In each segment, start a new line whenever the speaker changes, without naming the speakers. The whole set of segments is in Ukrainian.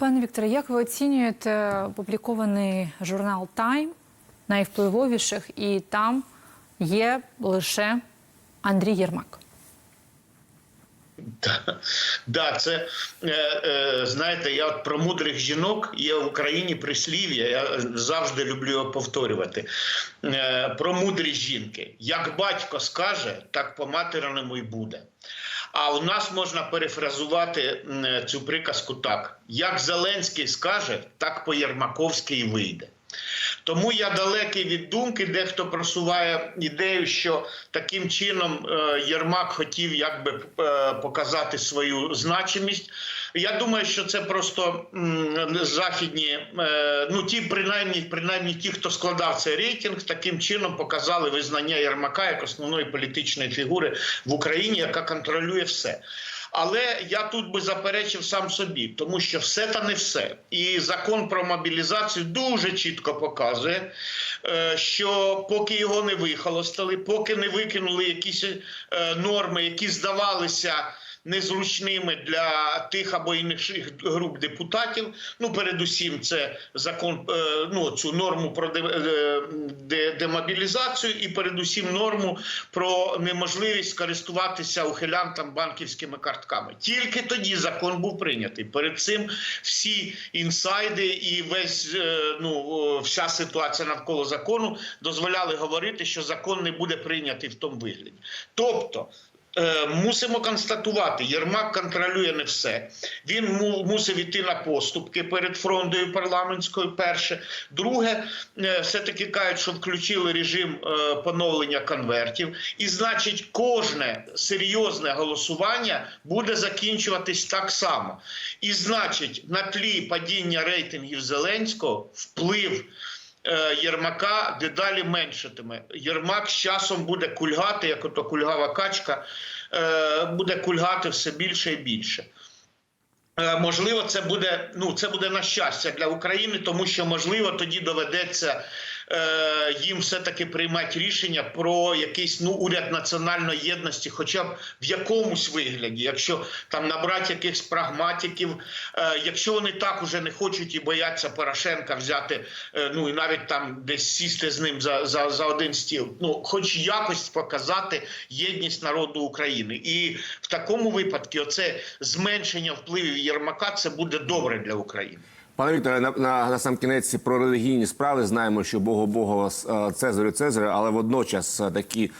Пане Вікторе, як ви оцінюєте опублікований журнал Time найвпливовіших, і там є лише Андрій Єрмак?
Да, да, це е, е, знаєте, я про мудрих жінок є в Україні прислів'я. Я завжди люблю його повторювати. Е, про мудрі жінки. Як батько скаже, так по материному й буде. А у нас можна перефразувати цю приказку так: як Зеленський скаже, так по Єрмаковськи вийде. Тому я далекий від думки, дехто просуває ідею, що таким чином е, Єрмак хотів якби е, показати свою значимість. Я думаю, що це просто західні, е, ну ті, принаймні, принаймні ті, хто складав цей рейтинг, таким чином показали визнання Єрмака як основної політичної фігури в Україні, яка контролює все. Але я тут би заперечив сам собі, тому що все та не все. І закон про мобілізацію дуже чітко показує, е, що поки його не вихолостили, поки не викинули якісь е, норми, які здавалися. Незручними для тих або інших груп депутатів. Ну, передусім, це закон, е, ну цю норму про е, демобілізацію, і передусім норму про неможливість користуватися ухилянтам банківськими картками. Тільки тоді закон був прийнятий. Перед цим всі інсайди і весь е, ну вся ситуація навколо закону дозволяли говорити, що закон не буде прийнятий в тому вигляді. Тобто. Е, Мусимо констатувати, Єрмак контролює не все. Він му- мусив іти на поступки перед фрондою парламентською. Перше, друге, е, все таки кажуть, що включили режим е, поновлення конвертів, і значить, кожне серйозне голосування буде закінчуватись так само. І значить, на тлі падіння рейтингів Зеленського вплив. Єрмака дедалі меншатиме. Єрмак з часом буде кульгати, як ото кульгава качка, буде кульгати все більше і більше. Е, Можливо, це буде ну це буде на щастя для України, тому що можливо тоді доведеться е, їм все таки приймати рішення про якийсь ну уряд національної єдності, хоча б в якомусь вигляді, якщо там набрати якихось прагматиків, е, якщо вони так уже не хочуть і бояться Порошенка взяти, е, ну і навіть там десь сісти з ним за, за, за один стіл, ну хоч якось показати єдність народу України, і в такому випадку оце зменшення впливів Єрмака це буде добре для України.
Пане Вікторе, на, на, на сам кінець про релігійні справи знаємо, що Богу Богу е, Цезарю Цезарю, але водночас е, такі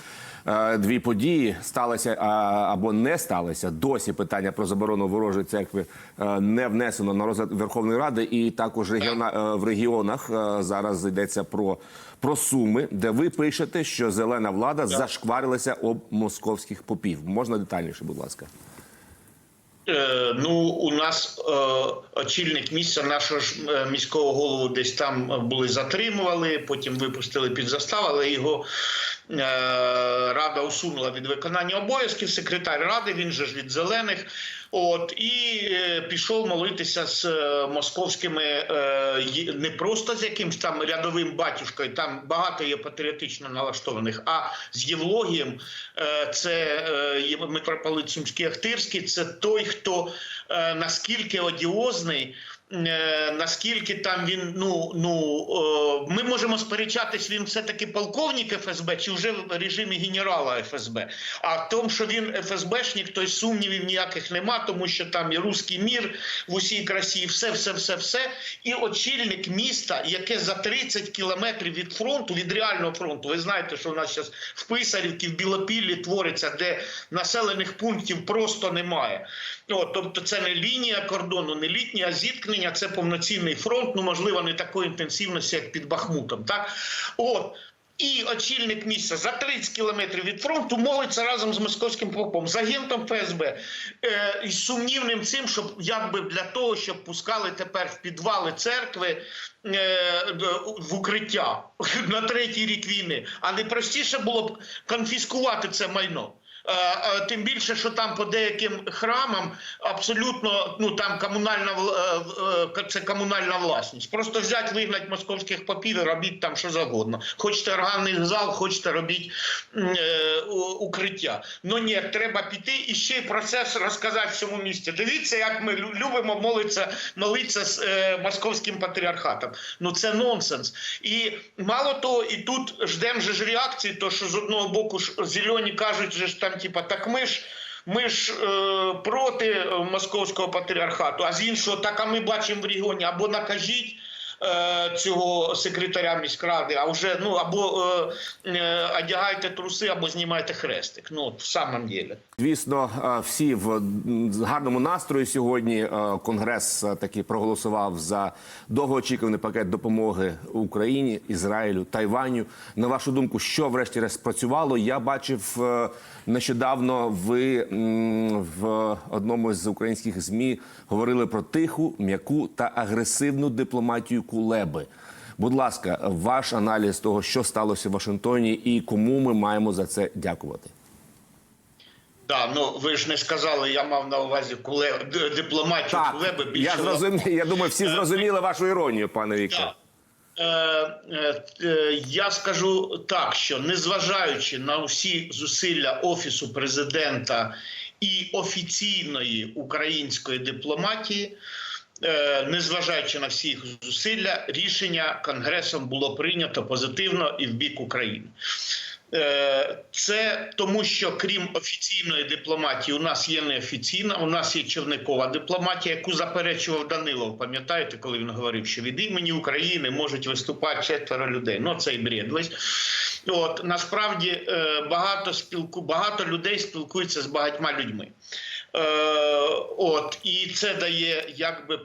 е, дві події сталися а, або не сталися. Досі питання про заборону ворожої церкви е, не внесено на розгляд Верховної Ради, і також регіона, е, в регіонах е, зараз йдеться про, про суми, де ви пишете, що зелена влада зашкварилася об московських попів. Можна детальніше, будь ласка.
Е, ну, у нас е, очільник місця нашого ж е, міського голову десь там були затримували, потім випустили під заставу, але його е, рада усунула від виконання обов'язків. Секретар ради, він же ж від зелених. От і е, пішов молитися з е, московськими е, не просто з якимсь там рядовим батюшкою, там багато є патріотично налаштованих, а з Євлогієм, е, це е, митрополит Сумський Ахтирський, це той, хто е, наскільки одіозний. Е, Наскільки там він, ну ну е, ми можемо сперечатись, він все таки полковник ФСБ чи вже в режимі генерала ФСБ. А в тому, що він ФСБшник, то й сумнівів ніяких нема, тому що там і руський мір в усій красі, і все, все, все, все. І очільник міста, яке за 30 кілометрів від фронту, від реального фронту. Ви знаєте, що у нас зараз в Писарівці, в Білопіллі твориться, де населених пунктів просто немає. От, тобто, це не лінія кордону, не літня зіткнення, це повноцінний фронт. Ну можливо, не такої інтенсивності, як під Бахмутом. Так, от. І очільник місця за 30 кілометрів від фронту молиться разом з московським попом, з агентом ФСБ е, і сумнівним цим, щоб якби для того, щоб пускали тепер в підвали церкви е, в укриття на третій рік війни. А не простіше було б конфіскувати це майно. Е, е, Тим більше, що там по деяким храмам абсолютно ну там комунальна е, це комунальна власність. Просто взять, вигнать московських попів і робіть там що завгодно. Хочете органний зал, хочете робіть е, укриття. Ну ні, треба піти і ще й про це розказати всьому місті. Дивіться, як ми любимо молитися, молитися з е, московським патріархатом. Ну це нонсенс. І мало того, і тут ждемо ж реакції, то що з одного боку ж зелені кажуть, же ж там, типа, так ми ж. Ми ж е, проти е, московського патріархату, а з іншого, так а ми бачимо в регіоні або накажіть е, цього секретаря міськради, а вже ну або е, е, одягайте труси, або знімайте хрестик. Ну в самом ділі.
Звісно, е, всі в гарному настрої сьогодні. Конгрес таки проголосував за довгоочікуваний пакет допомоги Україні, Ізраїлю, Тайваню. На вашу думку, що врешті-решт спрацювало? Я бачив нещодавно. Ви в одному з українських змі говорили про тиху, м'яку та агресивну дипломатію Кулеби. Будь ласка, ваш аналіз того, що сталося в Вашингтоні, і кому ми маємо за це дякувати.
Да, ну ви ж не сказали, я мав на увазі куле д- дипломатію
Так,
кулеби більше.
я зрозумів. Я думаю, всі зрозуміли вашу іронію, пане Вікторе.
Так. Е, е, е, Я скажу так, що незважаючи на всі зусилля офісу президента і офіційної української дипломатії, е, незважаючи на всі їх зусилля, рішення конгресом було прийнято позитивно і в бік України. Е, Це тому, що крім офіційної дипломатії, у нас є неофіційна, у нас є човникова дипломатія, яку заперечував Данилов. Пам'ятаєте, коли він говорив, що від імені України можуть виступати четверо людей. Ну цей бред весь. От насправді е, багато спілку, багато людей спілкуються з багатьма людьми. Е, от і це дає якби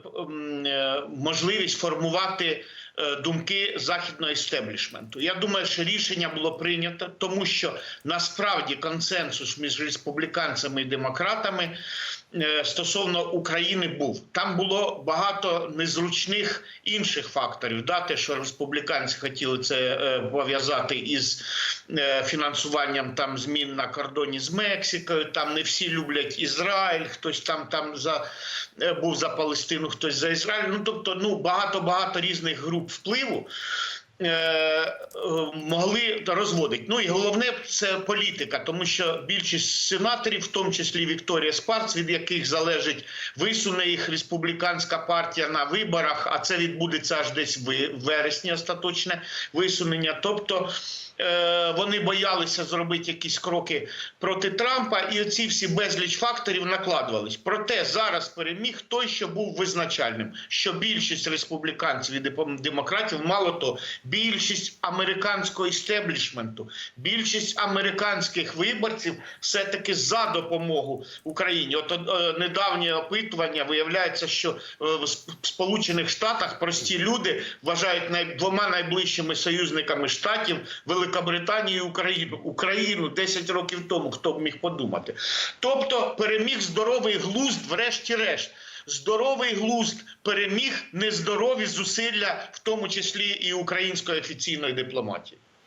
е, можливість формувати е, думки західного істеблішменту. Я думаю, що рішення було прийнято, тому що насправді консенсус між республіканцями і демократами стосовно України був. Там було багато незручних інших факторів. Да, те, що республіканці хотіли це е, пов'язати із е, фінансуванням там змін на кордоні з Мексикою. Там не всі люблять Ізраїль, хтось там там за е, був за Палестину, хтось за Ізраїль. Ну тобто, ну багато багато різних груп впливу. Е, Могли розводити. Ну і головне це політика, тому що більшість сенаторів, в тому числі Вікторія Спарц, від яких залежить висуне їх республіканська партія на виборах, а це відбудеться аж десь в вересні остаточне висунення. Тобто е, вони боялися зробити якісь кроки проти Трампа, і оці всі безліч факторів накладувались. Проте зараз переміг той, що був визначальним, що більшість республіканців і демократів, мало то, більшість американського істеблішменту, більшість американських виборців все-таки за допомогу Україні. От е, недавнє опитування виявляється, що е, в Сп- Сполучених Штатах прості люди вважають двома найближчими союзниками штатів Великобританію і Україну. Україну 10 років тому хто б міг подумати. Тобто переміг здоровий глузд, врешті-решт. Здоровий глузд переміг нездорові зусилля, в тому числі і української офіційної дипломатії.